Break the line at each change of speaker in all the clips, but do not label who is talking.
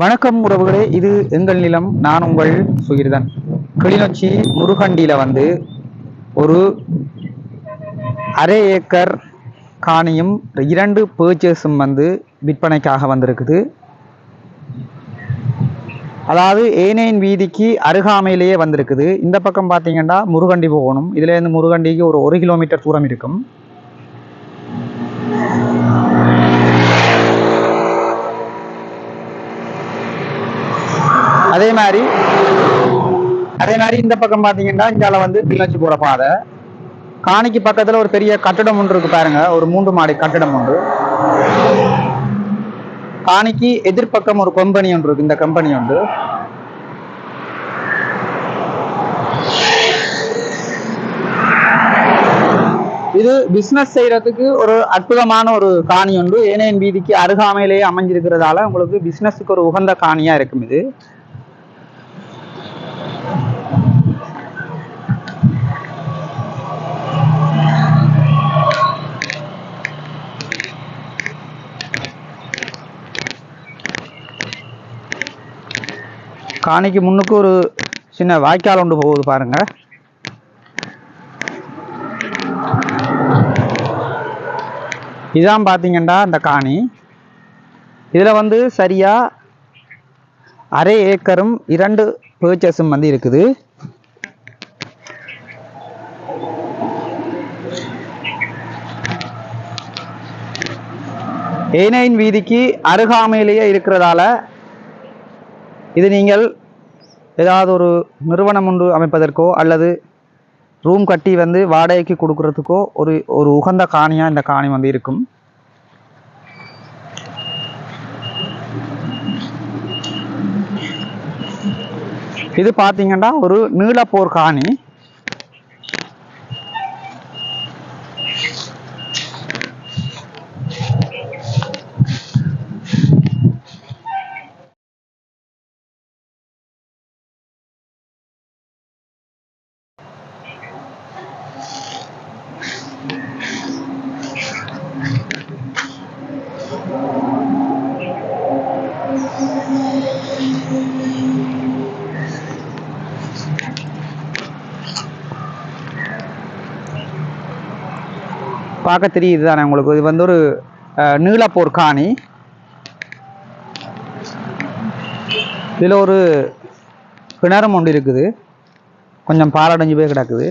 வணக்கம் உறவுகளே இது எங்கள் நிலம் நான் உங்கள் சுகிர்தன். கிளிநொச்சி முருகண்டியில் வந்து ஒரு அரை ஏக்கர் காணியும் இரண்டு பேர்ச்சேஸும் வந்து விற்பனைக்காக வந்திருக்குது. அதாவது ஏனையின் வீதிக்கு அருகாமையிலேயே வந்திருக்குது. இந்த பக்கம் பார்த்தீங்கன்னா முருகண்டி போகணும். இதுலேருந்து முருகண்டிக்கு ஒரு ஒரு கிலோமீட்டர் தூரம் இருக்கும். அதே மாதிரி அதே மாதிரி இந்த பக்கம் பார்த்தீங்கன்னா இந்தால வந்து கிளிநொச்சி போகிற பாதை. காணிக்கு பக்கத்தில் ஒரு பெரிய கட்டடம் ஒன்று இருக்கு பாருங்க. ஒரு மூன்று மாடி கட்டடம் ஒன்று. காணிக்கு எதிர்ப்பக்கம் ஒரு கம்பெனி ஒன்று இருக்கு. இந்த கம்பெனி ஒன்று. இது பிசினஸ் செய்யறதுக்கு ஒரு அற்புதமான ஒரு காணி ஒன்று. ஏனையன் வீதிக்கு அருகாமையிலேயே அமைஞ்சிருக்கிறதால உங்களுக்கு பிசினஸுக்கு ஒரு உகந்த காணியா இருக்கும் இது. காணிக்கு முன்னுக்கு ஒரு சின்ன வாய்க்கால் ஒன்று போகுது பாருங்க. இதான் பார்த்தீங்கன்னா அந்த காணி. இதில் வந்து சரியா அரை ஏக்கரும் இரண்டு பேர்ச்சஸும் வந்து இருக்குது. ஏனையின் வீதிக்கு அருகாமையிலேயே இருக்கிறதால இது நீங்கள் ஏதாவது ஒரு நிறுவனம் ஒன்று அமைப்பதற்கோ அல்லது ரூம் கட்டி வந்து வாடகைக்கு கொடுக்கறதுக்கோ ஒரு ஒரு உகந்த காணியாக இந்த காணி வந்து இருக்கும். இது பார்த்தீங்கன்னா ஒரு நீளப்போர் காணி. பார்க்க தெரியுது தானே உங்களுக்கு. இது வந்து ஒரு நீளப்போர் நீலப்போர் காணி இதில் ஒரு கிணறும் ஒன்று இருக்குது. கொஞ்சம் பாலடைஞ்சு போய் கிடக்குது.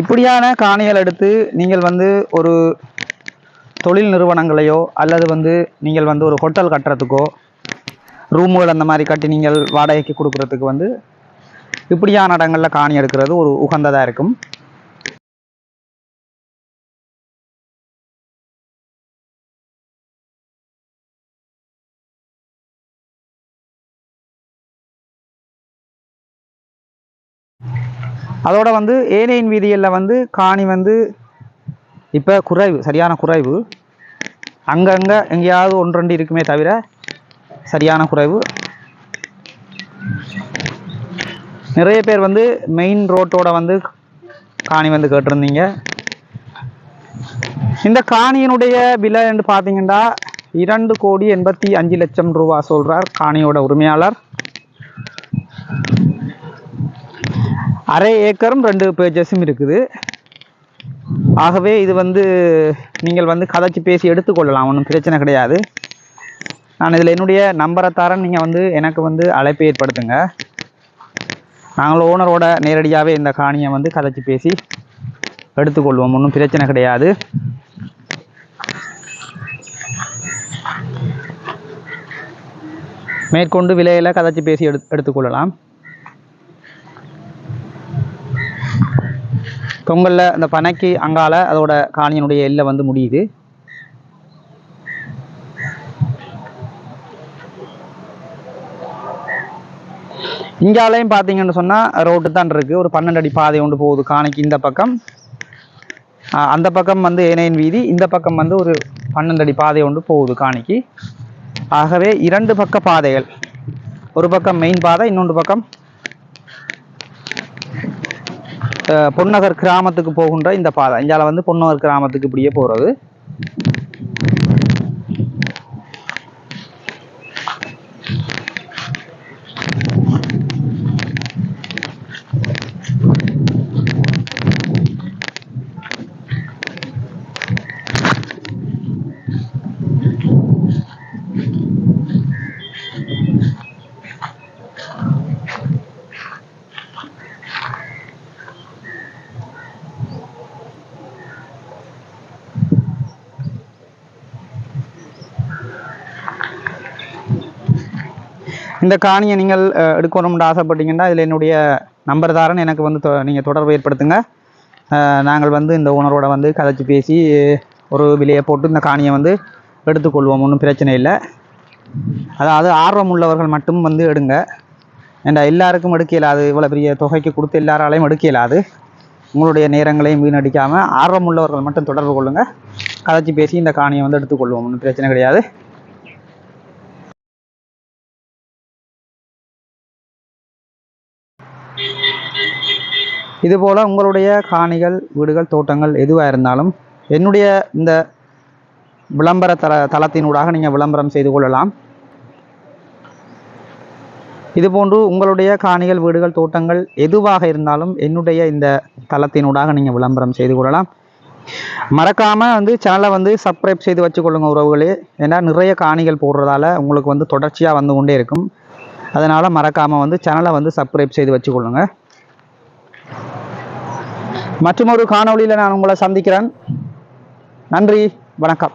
இப்படியான காணிகள் எடுத்து நீங்கள் வந்து ஒரு தொழில் நிறுவனங்களையோ அல்லது வந்து நீங்கள் வந்து ஒரு ஹோட்டல் கட்டுறதுக்கோ ரூமுகள் அந்த மாதிரி கட்டி நீங்கள் வாடகைக்கு கொடுக்கறதுக்கு வந்து இப்படியான இடங்களில் காணி எடுக்கிறது ஒரு உகந்ததாக இருக்கும். அதோட வந்து ஏனையின் வீதிகளில் வந்து காணி வந்து இப்போ குறைவு சரியான குறைவு. அங்கங்கே எங்கேயாவது ஒன்று ரெண்டு இருக்குமே தவிர சரியான குறைவு. நிறைய பேர் வந்து மெயின் ரோட்டோட வந்து காணி வந்து கேட்டிருந்தீங்க. இந்த காணியினுடைய விலை என்று பார்த்தீங்கன்னா இரண்டு கோடி எண்பத்தி அஞ்சு லட்சம் ரூபா சொல்றார் காணியோட உரிமையாளர். அரை ஏக்கரும் ரெண்டு பேஜஸும் இருக்குது. ஆகவே இது வந்து நீங்கள் வந்து கதைச்சி பேசி எடுத்துக்கொள்ளலாம் ஒன்றும் பிரச்சனை கிடையாது. நான் இதில் என்னுடைய நம்பரை தரேன் நீங்கள் வந்து எனக்கு வந்து அழைப்பு ஏற்படுத்துங்க. நாங்கள் ஓனரோட நேரடியாகவே இந்த காணியை வந்து கதைச்சி பேசி எடுத்துக்கொள்வோம். ஒன்றும் பிரச்சனை கிடையாது. மேற்கொண்டு விலையில் கதைச்சி பேசி எடு எடுத்துக்கொள்ளலாம். பொங்கலில் இந்த பனைக்கு அங்கால அதோட காணியினுடைய எல்லை வந்து முடியுது. இங்காலையும் பார்த்தீங்கன்னு சொன்னால் ரோட்டு தான் இருக்குது ஒரு பன்னெண்டு அடி பாதை ஒன்று போகுது காணிக்கு இந்த பக்கம். அந்த பக்கம் வந்து ஏனையின் வீதி இந்த பக்கம் வந்து ஒரு பன்னெண்டு அடி பாதை ஒன்று போகுது காணிக்கு. ஆகவே இரண்டு பக்க பாதைகள். ஒரு பக்கம் மெயின் பாதை இன்னொன்று பக்கம் பொன்னகர் கிராமத்துக்கு போகின்ற இந்த பாதை. இந்தியாவில் வந்து பொன்னகர் கிராமத்துக்கு இப்படியே போகிறது இந்த காணியை நீங்கள் எடுக்கணும்னு ஆசைப்பட்டீங்கன்னா இதில் என்னுடைய நம்பர் தாரன் எனக்கு வந்து தொ- நீங்கள் தொடர்பு ஏற்படுத்துங்க. நாங்கள் வந்து இந்த ஓனரோட வந்து கதைச்சி பேசி ஒரு விலையை போட்டு இந்த காணியை வந்து எடுத்துக்கொள்வோம் ஒன்றும் பிரச்சனை இல்லை. அதாவது ஆர்வம் உள்ளவர்கள் மட்டும் வந்து எடுங்க. ஏண்டா எல்லாருக்கும் எடுக்க இயலாது இவ்வளோ பெரிய தொகைக்கு கொடுத்து எல்லாராலையும் எடுக்க இயலாது உங்களுடைய நேரங்களையும் வீணடிக்காமல் ஆர்வம் உள்ளவர்கள் மட்டும் தொடர்பு கொள்ளுங்கள் கதைச்சி பேசி இந்த காணியை வந்து எடுத்துக்கொள்வோம் ஒன்றும் பிரச்சனை கிடையாது. இதுபோல் உங்களுடைய காணிகள் வீடுகள் தோட்டங்கள் எதுவாக இருந்தாலும் என்னுடைய இந்த விளம்பர தள தளத்தினூடாக நீங்கள் விளம்பரம் செய்து கொள்ளலாம். இதுபோன்று உங்களுடைய காணிகள் வீடுகள் தோட்டங்கள் எதுவாக இருந்தாலும் என்னுடைய இந்த தளத்தினூடாக நீங்கள் விளம்பரம் செய்து கொள்ளலாம். மறக்காமல் வந்து சேனலை வந்து சப்ஸ்கிரைப் செய்து வச்சுக்கொள்ளுங்க உறவுகளே. ஏன்னா நிறைய காணிகள் போடுறதால உங்களுக்கு வந்து தொடர்ச்சியாக வந்து கொண்டே இருக்கும். அதனால் மறக்காமல் வந்து சேனலை வந்து சப்ஸ்கிரைப் செய்து வச்சுக்கொள்ளுங்கள் மற்றும் மற்றொரு காணொளியில் நான் உங்களை சந்திக்கிறேன். நன்றி வணக்கம்.